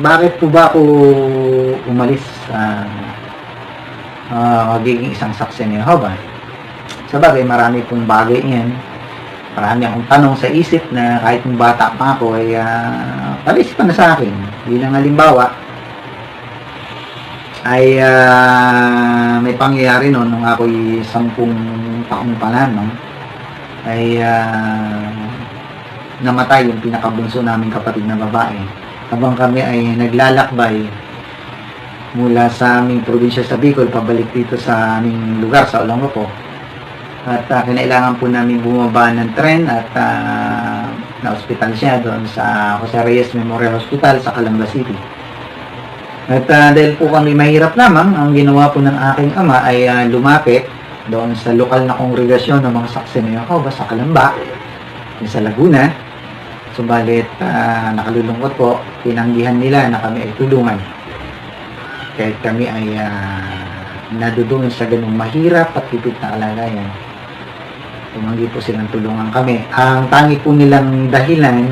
bakit po ba ako umalis sa ah, magiging isang saksi ni Jehovah? Sa bagay, marami pong bagay yan. Marami akong tanong sa isip na kahit nung bata pa ako ay uh, palisipan na sa akin. Bilang halimbawa, ay ah, may pangyayari noon nung ako'y sampung taong pa lamang ay ah, namatay yung pinakabunso naming kapatid na babae habang kami ay naglalakbay mula sa aming probinsya sa Bicol pabalik dito sa aming lugar sa Olongapo at ah, kinailangan po namin bumaba ng tren at ah, na-hospital siya doon sa Jose Reyes Memorial Hospital sa Calamba City. At ah, dahil po kami mahirap lamang, ang ginawa po ng aking ama ay ah, lumapit doon sa lokal na kongregasyon ng mga saksi ni Jehovah sa Kalamba, yung sa Laguna. Subalit, ah, nakalulungkot po, tinanggihan nila na kami ay tulungan. Kahit kami ay uh, nadudungin sa ganung mahirap at hipit na kalagayan. Tumanggi po silang tulungan kami. Ang tangi po nilang dahilan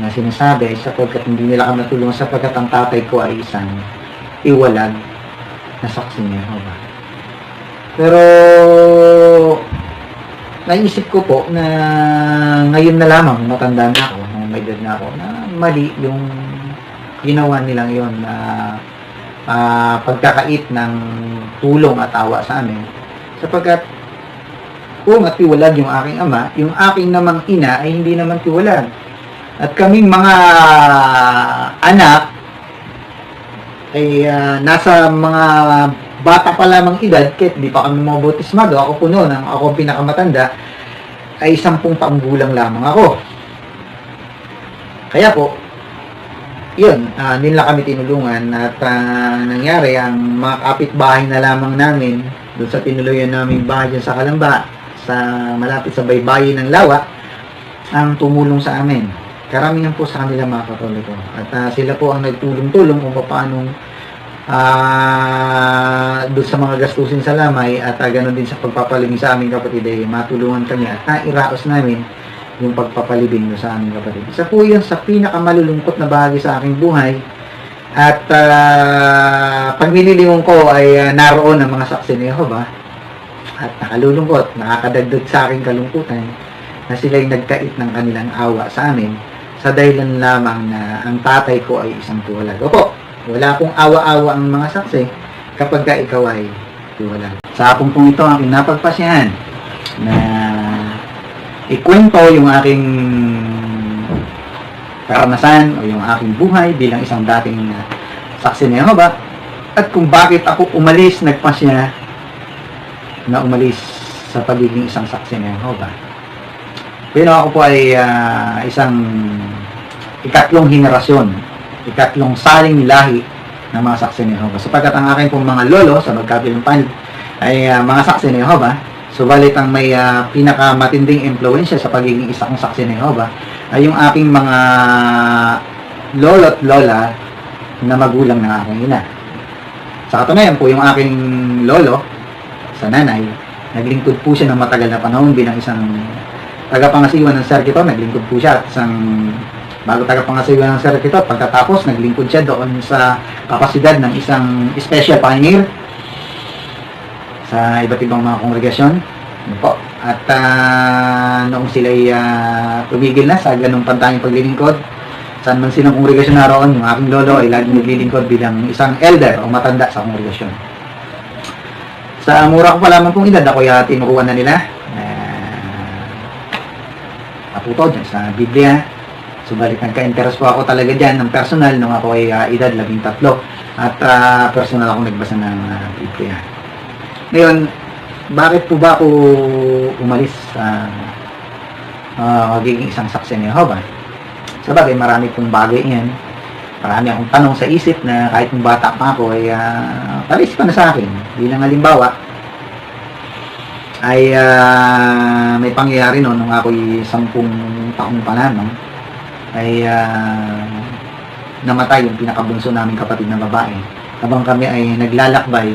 na sinasabi ay sapagkat hindi nila kami natulungan sapagkat ang tatay ko ay isang iwalag na saksi ni Jehovah. Pero naisip ko po na ngayon na lamang matanda na ako, may edad na ako, na mali yung ginawa nilang yon na ah, pagkakait ng tulong at awa sa amin. Sapagkat kung at tiwalag yung aking ama, yung aking namang ina ay hindi naman tiwalag. At kaming mga anak ay ah, nasa mga bata pa lamang edad, kahit di pa kami mga bautismado, ako po noon, ang ako pinakamatanda, ay sampung taong gulang lamang ako. Kaya po, yun, uh, nila kami tinulungan at ah, nangyari, ang mga kapitbahay na lamang namin, doon sa tinuluyan namin bahay dyan sa Kalamba, sa malapit sa baybayin ng Lawa, ang tumulong sa amin. Karamihan po sa kanila mga katoliko. At ah, sila po ang nagtulong-tulong kung paano ah doon sa mga gastusin sa lamay at uh, ganoon din sa pagpapalibing sa aming kapatid ay matulungan kami at nairaos namin yung pagpapalibing sa aming kapatid. Isa po yun sa pinakamalulungkot na bahagi sa aking buhay at uh, pag nililingon ko ay uh, naroon ang mga saksi ni Jehovah at nakalulungkot, nakakadagdag sa aking kalungkutan na sila'y nagkait ng kanilang awa sa amin sa dahilan lamang na ang tatay ko ay isang tuwalag. Opo, wala pong awa-awa ang mga saksi kapag ka ikaw ay tuwalag. Sa hapong pong ito ang napagpasyahan na ikwento yung aking karanasan o yung aking buhay bilang isang dating uh, saksi ni Jehovah at kung bakit ako umalis, nagpasya na umalis sa pagiging isang saksi ni Jehovah. Pero ako po ay uh, isang ikatlong henerasyon, ikatlong saling lahi ng mga saksi ni Jehovah. Sapagkat ang aking pong mga lolo sa magkabilang panig ay uh, mga saksi ni Jehovah, subalit ang may uh, pinakamatinding impluensya sa pagiging isang saksi ni Jehovah ay yung aking mga lolo at lola na magulang ng aking ina. Sa katunayan po, yung aking lolo sa nanay, naglingkod po siya ng matagal na panahon bilang isang tagapangasiwa ng Sergito, naglingkod po siya at isang bago tagapangasiwa ng Sergito, pagkatapos naglingkod siya doon sa kapasidad ng isang special pioneer sa iba't ibang mga kongregasyon. Po. At uh, noong sila ay uh, tumigil na sa ganung pantanging paglilingkod, saan man silang kongregasyon naroon, yung aking lolo ay laging naglilingkod bilang isang elder o matanda sa kongregasyon. Sa mura ko pa lamang pong edad, ako yung tinuruan na nila. Uh, aputo dyan sa Biblia. Subalit nagka-interest po ako talaga dyan ng personal nung ako ay uh, edad labing tatlo. At uh, personal ako nagbasa ng uh, Biblia. Ngayon, bakit po ba ako umalis sa uh, magiging isang saksi ni Jehovah? Sa bagay, marami pong bagay yan. Marami akong tanong sa isip na kahit nung bata pa ako ay uh, palisipan na sa akin. Bilang halimbawa, ay uh, may pangyayari noon nung ako'y sampung taong pa lamang ay uh, namatay yung pinakabunso naming kapatid na babae. Habang kami ay naglalakbay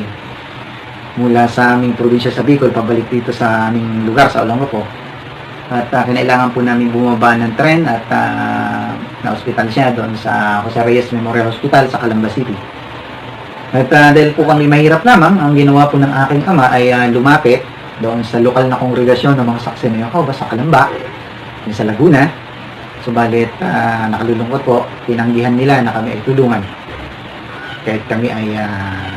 mula sa aming probinsya sa Bicol pabalik dito sa aming lugar sa Olongapo At ah, kinailangan po namin bumaba ng tren at ah, na-hospital siya doon sa Jose Reyes Memorial Hospital sa Calamba City. At ah, dahil po kami mahirap lamang, ang ginawa po ng aking ama ay ah, lumapit doon sa lokal na kongregasyon ng mga saksi ng Jehovah sa Calamba, sa Laguna. Subalit, ah, nakalulungkot po, tinanggihan nila na kami ay tulungan. Kahit kami ay uh,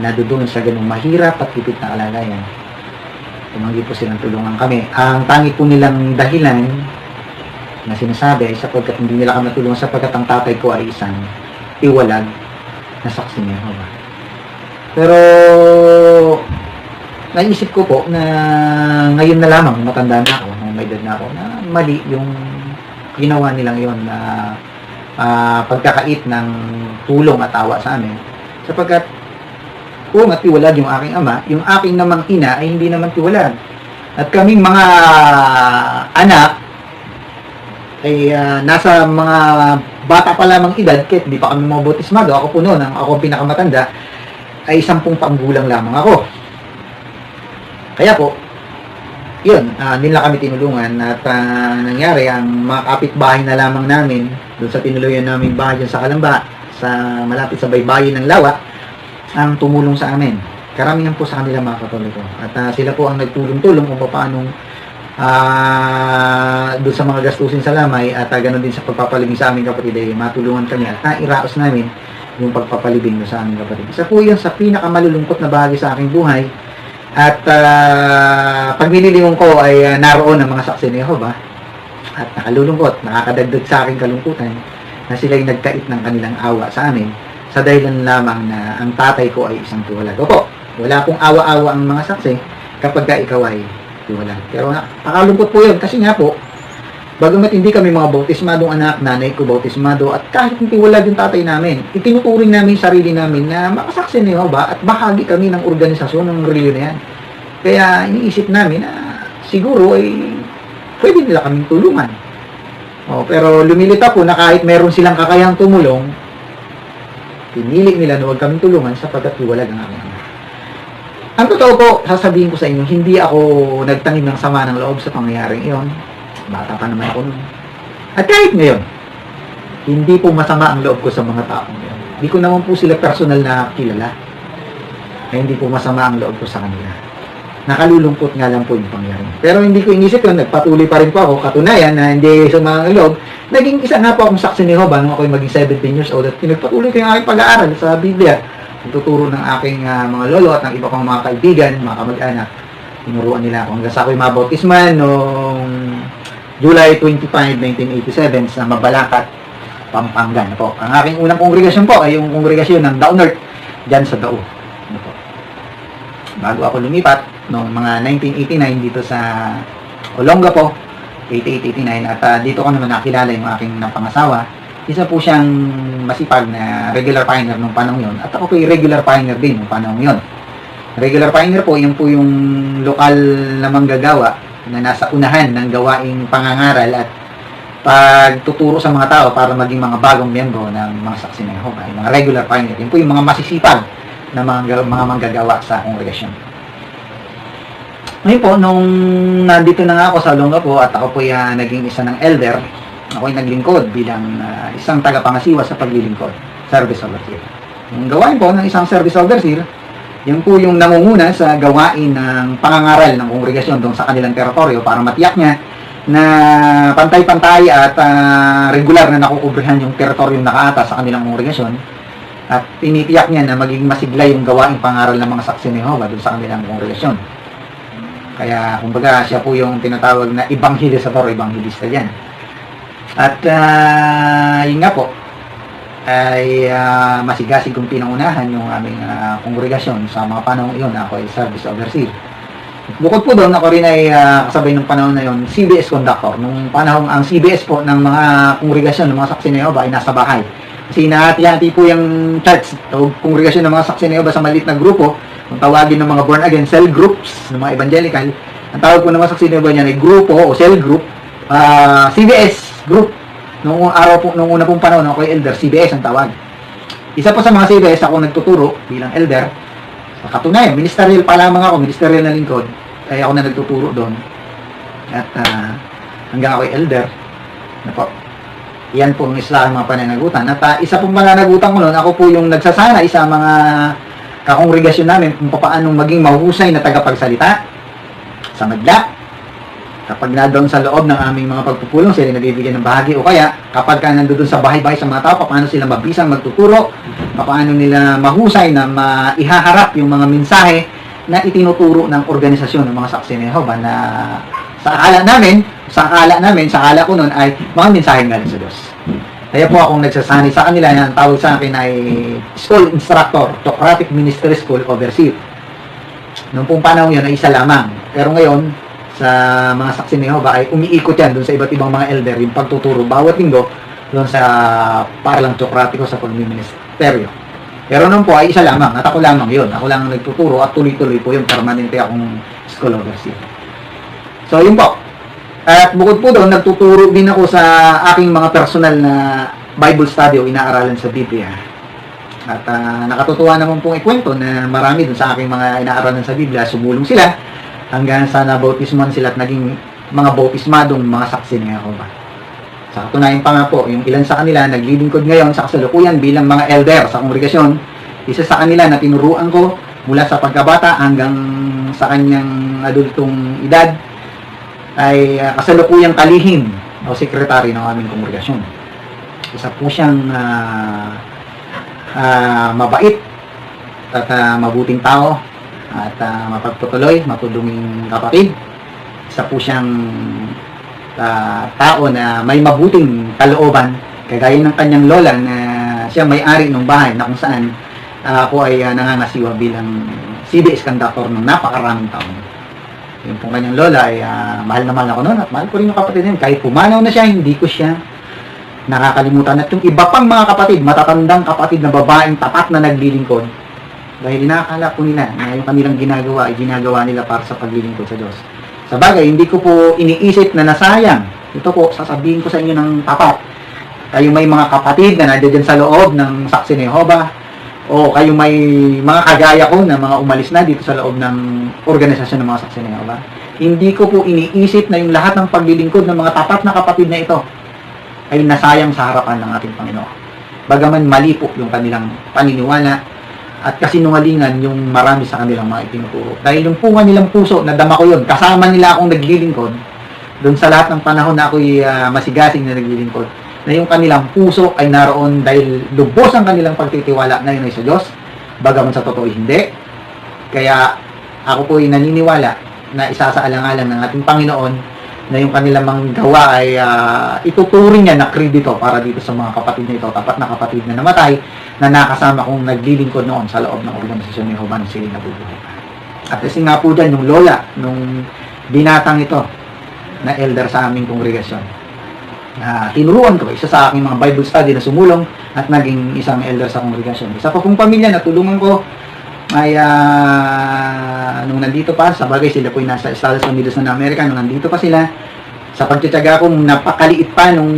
nadudoon sa ganung mahirap at hipit na kalagayan. Tumanggi po silang tulungan kami. Ang tangi po nilang dahilan na sinasabi ay sapagkat hindi nila kami natulungan sapagkat ang tatay ko ay isang iwalag na saksi ni Jehovah. Pero naisip ko po na ngayon na lamang, matanda na ako, may edad na ako, na mali yung ginawa nilang yon na ah, pagkakait ng tulong at awa sa amin. Sapagkat kung at tiwalag yung aking ama, yung aking namang ina ay hindi naman tiwalag. At kaming mga anak ay ah, nasa mga bata pa lamang edad, kahit di pa kami mga bautismado, ako po noon, ang ako pinakamatanda, ay sampung panggulang lamang ako. Kaya po, yun, ah, nila kami tinulungan at ah, nangyari, ang mga kapitbahay na lamang namin, doon sa tinuluyan namin bahay sa Kalamba, sa malapit sa baybayin ng Lawa, ang tumulong sa amin. Karamihan po sa kanila mga katoliko. At ah, sila po ang nagtulong-tulong kung paano ah doon sa mga gastusin sa lamay at ah, ganoon din sa pagpapalibing sa aming kapatid ay matulungan kami at nairaos namin yung pagpapalibing sa aming kapatid. Isa po yun sa pinakamalulungkot na bahagi sa aking buhay at uh, pag nililingon ko ay ah, naroon ang mga saksi ni Jehovah at nakalulungkot, nakakadagdag sa aking kalungkutan na sila'y nagkait ng kanilang awa sa amin sa dahilan lamang na ang tatay ko ay isang tiwalag. Opo, wala pong awa-awa ang mga saksi kapag ka ikaw ay tiwalag. Pero nakakalungkot po yun kasi nga po, bagamat hindi kami mga bautismadong anak, nanay ko bautismado, at kahit hindi tiwalag yung tatay namin, itinuturing namin sarili namin na makasaksi ni Jehovah at bahagi kami ng organisasyon ng reliyon na yan. Kaya iniisip namin na siguro ay pwede nila kaming tulungan. Oh, pero lumilita po na kahit meron silang kakayang tumulong, pinili nila na huwag kaming tulungan sapagkat iwalag ang aming ama. Ang totoo po, sasabihin ko sa inyo, hindi ako nagtanim ng sama ng loob sa pangyayaring iyon. Bata pa naman ako noon. At kahit ngayon, hindi po masama ang loob ko sa mga taong yun. Hindi ko naman po sila personal na kilala. Kaya hindi po masama ang loob ko sa kanila. Nakalulungkot nga lang po yung pangyari. Pero hindi ko inisip yun, nagpatuloy pa rin po ako. Katunayan na hindi sumama ang loob. Naging isa nga po akong saksi ni Jehovah nung ako maging 17 years old at pinagpatuloy ko yung aking pag-aaral sa Biblia. Tuturo ng aking ah, mga lolo at ng iba kong mga kaibigan, mga kamag-anak. Tinuruan nila ako hanggang sa ako'y mabautisman noong July 25, 1987 sa Mabalacat, Pampanga na po. Ang aking unang kongregasyon po ay yung kongregasyon ng Daunert dyan sa Dao. Ano po. Bago ako lumipat, noong mga 1989 dito sa Olonga po, 8889 at ah, dito ko naman nakilala yung aking napangasawa. Isa po siyang masipag na regular pioneer nung panahon yon at ako po regular pioneer din nung panahon yon. Regular pioneer po, yung po yung lokal na manggagawa na nasa unahan ng gawaing pangangaral at pagtuturo sa mga tao para maging mga bagong miyembro ng mga saksi ng Jehovah, yung mga regular pioneer. Yun po yung mga masisipag na mga, mga manggagawa sa kongregasyon. Ngayon po, nung nandito na nga ako sa Olonga po at ako po ay ah, naging isa ng elder, ako ay naglingkod bilang ah, isang tagapangasiwa sa paglilingkod, service overseer. Yung gawain po ng isang service overseer, yun po yung nangunguna sa gawain ng pangangaral ng kongregasyon doon sa kanilang teritoryo para matiyak niya na pantay-pantay at ah, regular na nakukubrihan yung teritoryo nakaata sa kanilang kongregasyon at tinitiyak niya na magiging masigla yung gawaing pangaral ng mga saksi ni Jehovah doon sa kanilang kongregasyon. Kaya, kumbaga, siya po yung tinatawag na ebanghelista o ebanghelista yan. At, ah, yun nga po, ay ah, masigasig kong pinangunahan yung aming ah, kongregasyon sa mga panahon iyon. Ako ay service overseer. Bukod po doon, ako rin ay ah, kasabay ng panahon na yon CBS conductor. Nung panahon, ang CBS po ng mga kongregasyon, ng mga saksi na Yehova ay nasa bahay. Kasi nahati-hati po yung church o kongregasyon ng mga saksi na Yehova sa maliit na grupo. Kung tawagin ng mga born again, cell groups ng mga evangelical. Ang tawag po ng mga saksi na Yehova niyan ay grupo o cell group. ah, CBS group. Noong araw po, nung una pong panahon, ako ay elder, CBS ang tawag. Isa po sa mga CBS, ako nagtuturo bilang elder. Sa ministerial pa lamang ako, ministerial na lingkod. Kaya ako na nagtuturo doon. At ah, hanggang ako'y elder. Ano po? Yan po ang isa ang mga pananagutan. At ah, isa pong pananagutan ko noon, ako po yung nagsasanay sa mga kakongregasyon namin kung paano maging mahusay na tagapagsalita sa madla. Kapag na doon sa loob ng aming mga pagpupulong, sila nabibigyan ng bahagi. O kaya, kapag ka nandoon sa bahay-bahay sa mga tao, paano sila mabisang magtuturo, paano nila mahusay na maihaharap yung mga mensahe na itinuturo ng organisasyon ng mga saksi ni Jehovah na sa akala namin, sa akala namin, sa akala ko noon ay mga mensahe galing sa Diyos. Kaya po akong nagsasanay sa kanila na ang tawag sa akin ay School Instructor, Theocratic Ministry School Overseer. Noong pong panahon yun ay isa lamang. Pero ngayon, sa mga saksi ni Jehovah ay umiikot yan doon sa iba't ibang mga elder, yung pagtuturo bawat linggo doon sa paralang Theocratiko sa pagmiministeryo. Pero noon po ay isa lamang, at ako lamang yun. Ako lang ang nagtuturo at tuloy-tuloy po yung permanente akong school overseer. So, yun po. At bukod po doon, nagtuturo din ako sa aking mga personal na Bible study o inaaralan sa Biblia. At ah, nakatutuwa naman pong ikwento na marami dun sa aking mga inaaralan sa Biblia, sumulong sila hanggang sa nabautisman sila at naging mga bautismadong mga saksi ni Jehovah. Sa katunayan pa nga po, yung ilan sa kanila naglilingkod ngayon sa kasalukuyan bilang mga elder sa kongregasyon. Isa sa kanila na tinuruan ko mula sa pagkabata hanggang sa kanyang adultong edad ay uh, kasalukuyang kalihim o sekretary ng aming kongregasyon. Isa po siyang ah, ah, mabait at ah, mabuting tao at ah, mapagtutuloy, matulunging kapatid. Isa po siyang ah, tao na may mabuting kalooban kagaya ng kanyang lola na siya may-ari ng bahay na kung saan ah, ako ay ah, nangangasiwa bilang CDS conductor ng napakaraming taon. Yung pong kanyang lola ay ah, mahal na mahal ako noon at mahal ko rin yung kapatid niya. Kahit pumanaw na siya, hindi ko siya nakakalimutan. At yung iba pang mga kapatid, matatandang kapatid na babaeng tapat na naglilingkod, dahil inakala po nila na yung kanilang ginagawa ay ginagawa nila para sa paglilingkod sa Diyos. Sa bagay, hindi ko po iniisip na nasayang. Ito po, sasabihin ko sa inyo ng tapat. Kayo may mga kapatid na nandiyan sa loob ng saksi ni Jehovah, o kayo may mga kagaya ko na mga umalis na dito sa loob ng organisasyon ng mga saksi ni Jehovah. Hindi ko po iniisip na yung lahat ng paglilingkod ng mga tapat na kapatid na ito ay nasayang sa harapan ng ating Panginoon. Bagaman mali po yung kanilang paniniwala at kasinungalingan yung marami sa kanilang mga itinuturo. Dahil yung punga nilang puso, nadama ko yun, kasama nila akong naglilingkod, doon sa lahat ng panahon na ako'y ah, masigasing na naglilingkod, na yung kanilang puso ay naroon dahil lubos ang kanilang pagtitiwala na yun ay sa Diyos, bagaman sa totoo hindi. Kaya ako po ay naniniwala na isasaalang-alang ng ating Panginoon na yung kanilang mga gawa ay ah, ituturing niya na kredito para dito sa mga kapatid na ito, tapat na kapatid na namatay, na nakasama kong naglilingkod noon sa loob ng organisasyon ni Jehovah na sila nabubuhay. At kasi nga po dyan, yung lola, nung binatang ito, na elder sa aming kongregasyon, na tinuruan ko, isa sa aking mga Bible study na sumulong at naging isang elder sa kongregasyon. Isa pa kong pamilya na tulungan ko ay ah, nung nandito pa, sa bagay sila po ay nasa Estados Unidos na Amerika, nung nandito pa sila, sa pagtsatsaga kong napakaliit pa nung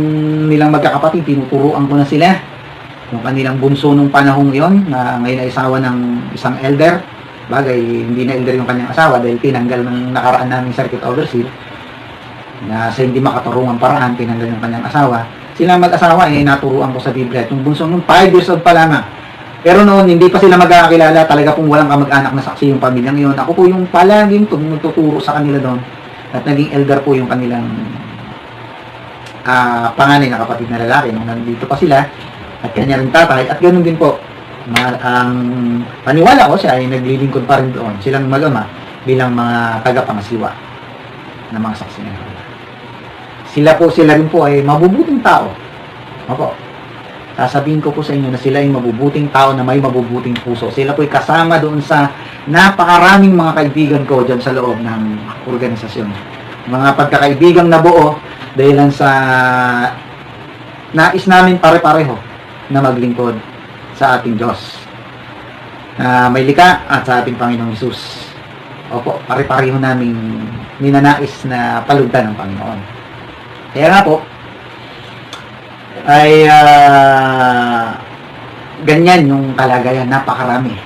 nilang magkakapatid, tinuturuan ko na sila. Yung kanilang bunso nung panahong yon na ngayon ay asawa ng isang elder. Bagay, hindi na elder yung kanyang asawa dahil tinanggal ng nakaraan naming circuit overseer na sa hindi makaturungan paraan, tinanggal yung kanyang asawa. Sila mag-asawa, eh, naturuan ko sa Biblia. Yung bunso nung 5 years old pa lamang. Pero noon, hindi pa sila magkakakilala. Talaga pong walang kamag-anak na saksi yung pamilyang yun. Ako po yung palaging tumuturo sa kanila doon. At naging elder po yung kanilang ah, panganay na kapatid na lalaki. Nung nandito pa sila, at kanya rin tatay. At ganoon din po. Ma- ang paniwala ko siya ay naglilingkod pa rin doon. Silang mag-ama bilang mga tagapangasiwa ng mga saksi yun. Sila po, sila rin po ay mabubuting tao. Opo. Sasabihin ko po sa inyo na sila ay mabubuting tao na may mabubuting puso. Sila po ay kasama doon sa napakaraming mga kaibigan ko dyan sa loob ng organisasyon. Mga pagkakaibigang nabuo dahil sa nais namin pare-pareho na maglingkod sa ating Diyos. Na may lika at sa ating Panginoong Isus. Opo, pare-pareho namin ninanais na palugdan ng Panginoon. Kaya nga po, ay ah, ganyan yung kalagayan, napakarami.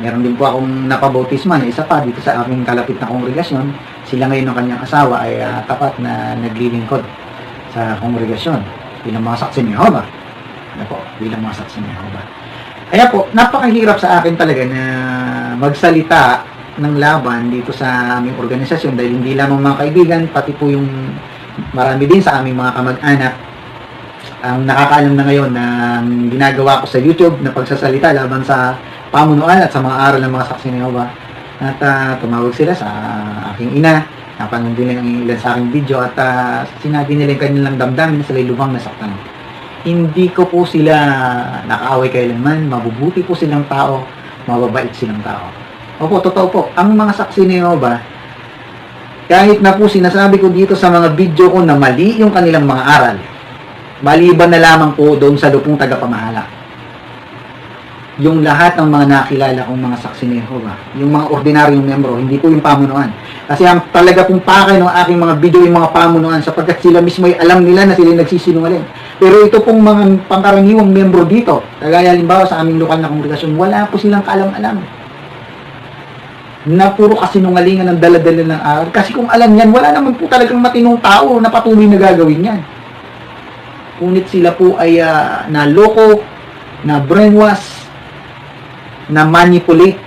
Meron din po akong napabautisman, isa pa dito sa aming kalapit na kongregasyon, sila ngayon ng kanyang asawa ay ah, tapat na naglilingkod sa kongregasyon bilang mga saksi ni Jehovah. Ano po, bilang mga saksi ni Jehovah. Kaya po, napakahirap sa akin talaga na magsalita ng laban dito sa aming organisasyon dahil hindi lamang mga kaibigan, pati po yung marami din sa aming mga kamag-anak ang nakakaalam na ngayon na ginagawa ko sa YouTube na pagsasalita laban sa pamunuan at sa mga aral ng mga saksi ni Jehovah. At ah, tumawag sila sa aking ina, napanood din nila ang ilan sa aking video at ah, sinabi nila yung kanilang damdamin sila lubang nasaktan. Hindi ko po sila nakaaway kailanman, mabubuti po silang tao, mababait silang tao. Opo, totoo po. Ang mga saksi ni Jehovah, kahit na po sinasabi ko dito sa mga video ko na mali yung kanilang mga aral, maliban na lamang po doon sa lupong tagapamahala. Yung lahat ng mga nakilala kong mga saksi ni Jehovah, yung mga ordinaryong membro, hindi po yung pamunuan. Kasi ang talaga pong pakay ng aking mga video yung mga pamunuan sapagkat sila mismo ay alam nila na sila nagsisinungaling. Pero ito pong mga pangkaraniwang membro dito, kagaya halimbawa sa aming lokal na kongregasyon, wala po silang kaalam-alam na puro kasinungalingan ng daladala ng aral. Kasi kung alam yan, wala naman po talagang matinong tao na patuloy na gagawin yan. Ngunit sila po ay ah, naloko, na brainwash, na manipulate,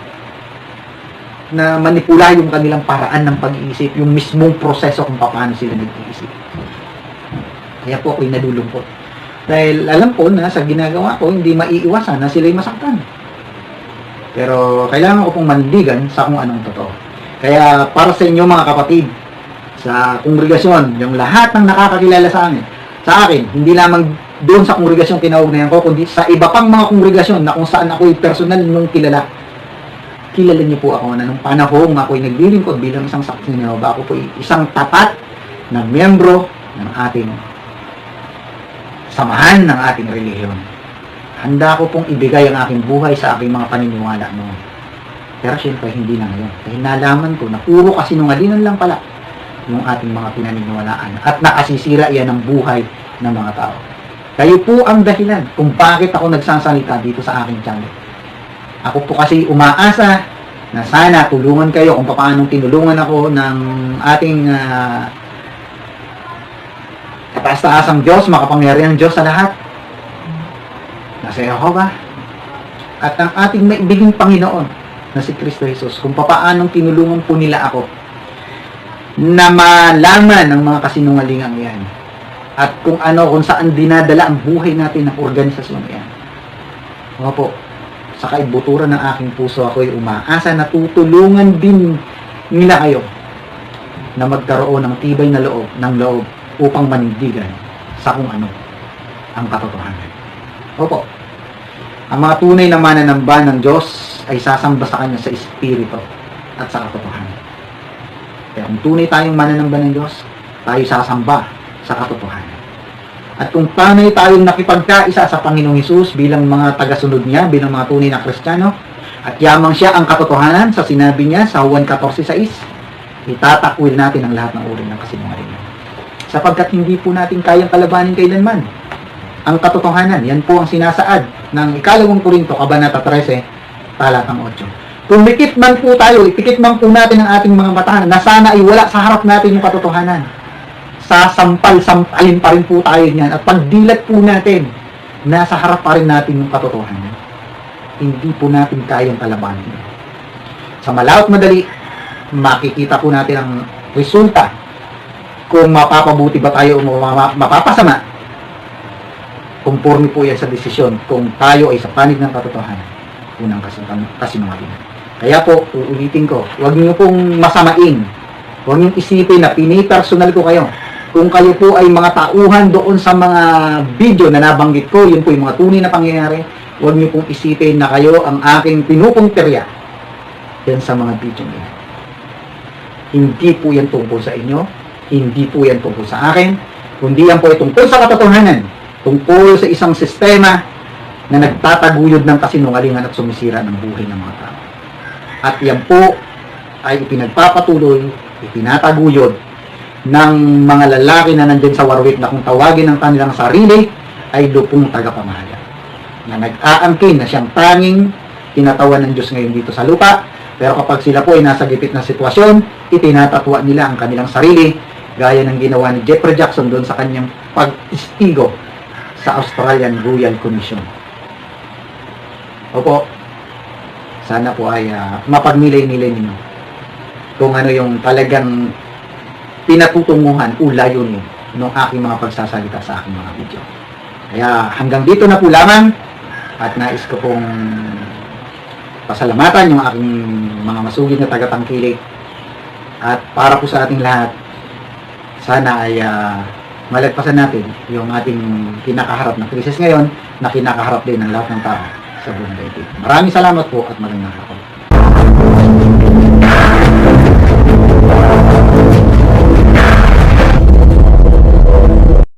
na manipula yung kanilang paraan ng pag-iisip, yung mismong proseso kung paano sila nag-iisip. Kaya po ako'y nalulungkot. Dahil alam ko na sa ginagawa ko, hindi maiiwasan na sila'y masaktan. Pero kailangan ko pong mandigan sa kung anong totoo. Kaya para sa inyo mga kapatid, sa kongregasyon, yung lahat ng nakakakilala sa akin, sa akin, hindi lamang doon sa kongregasyon kinaugnayan ko, kundi sa iba pang mga kongregasyon na kung saan ako'y personal nung kilala. Kilala niyo po ako na nung panahong ako'y naglilingkod bilang isang saksi niyo, ako po isang tapat na miyembro ng ating samahan ng ating relihiyon. Handa ko pong ibigay ang aking buhay sa aking mga paniniwala noon. Pero syempre, hindi na ngayon. Dahil nalaman ko na puro kasinungalingan lang pala yung ating mga pinaniniwalaan. At nakasisira yan ng buhay ng mga tao. Kayo po ang dahilan kung bakit ako nagsasalita dito sa aking channel. Ako po kasi umaasa na sana tulungan kayo kung paano tinulungan ako ng ating uh, kataas-taasang Diyos, makapangyarihan Diyos sa lahat. Nasa Jehovah. At ang ating maibiging Panginoon na si Kristo Jesus, kung paano tinulungan po nila ako na malaman ang mga kasinungalingang yan. At kung ano, kung saan dinadala ang buhay natin ng organisasyon yan. Opo, sa kaibuturan ng aking puso ako'y umaasa na tutulungan din nila kayo na magkaroon ng tibay na loob, ng loob upang manindigan sa kung ano ang katotohanan. Opo, ang mga tunay na mananamba ng Diyos ay sasamba sa Kanya sa Espiritu at sa katotohanan. Kaya kung tunay tayong mananamba ng Diyos, tayo sasamba sa katotohanan. At kung panay tayong nakipagkaisa sa Panginoong Hesus bilang mga tagasunod niya, bilang mga tunay na Kristiyano, at yamang siya ang katotohanan sa sinabi niya sa Juan 14.6, itatakwil natin ang lahat ng uri ng kasinungalingan. Sapagkat hindi po natin kayang kalabanin kailanman. Ang katotohanan, yan po ang sinasaad ng ikalawang Korinto, Kabanata 13, talatang 8. Kung dikit man po tayo, ipikit man po natin ang ating mga mata na sana ay wala sa harap natin yung katotohanan sasampal-sampalin pa rin po tayo niyan. At pagdilat po natin, nasa harap pa rin natin yung katotohanan. Hindi po natin kayang kalabanin. Sa malawat madali, makikita po natin ang resulta kung mapapabuti ba tayo o mapa- mapapasama. Conforme po yan sa desisyon kung tayo ay sa panig ng katotohanan. Unang kasin kasinungalingan. Kaya po, uulitin ko, huwag niyo pong masamain. Huwag niyo isipin na pinipersonal ko kayo kung kayo po ay mga tauhan doon sa mga video na nabanggit ko, yun po yung mga tunay na pangyayari, huwag niyo pong isipin na kayo ang aking pinupunterya yan sa mga video niya. Hindi po yan tungkol sa inyo, hindi po yan tungkol sa akin, kundi yan po ay tungkol sa katotohanan, tungkol sa isang sistema na nagtataguyod ng kasinungalingan at sumisira ng buhay ng mga tao. At yan po ay ipinagpapatuloy, ipinataguyod ng mga lalaki na nandun sa Warwick na kung tawagin ng kanilang sarili ay lupong tagapamahala. Na nag-aangkin na siyang tanging tinatawan ng Diyos ngayon dito sa lupa. Pero kapag sila po ay nasa gipit na sitwasyon, itinatatwa nila ang kanilang sarili gaya ng ginawa ni Jeffrey Jackson doon sa kanyang pag-istigo sa Australian Royal Commission. Opo, sana po ay ah, mapagmilay-nilay ninyo kung ano yung talagang pinatutunguhan o layunin ng aking mga pagsasalita sa aking mga video. Kaya hanggang dito na po lamang at nais ko pong pasalamatan yung aking mga masugid na tagatangkilik at para po sa ating lahat sana ay ah, malagpasan natin yung ating kinakaharap na krisis ngayon na kinakaharap din ng lahat ng tao sa buong daigdig. Maraming salamat po at magandang hapon.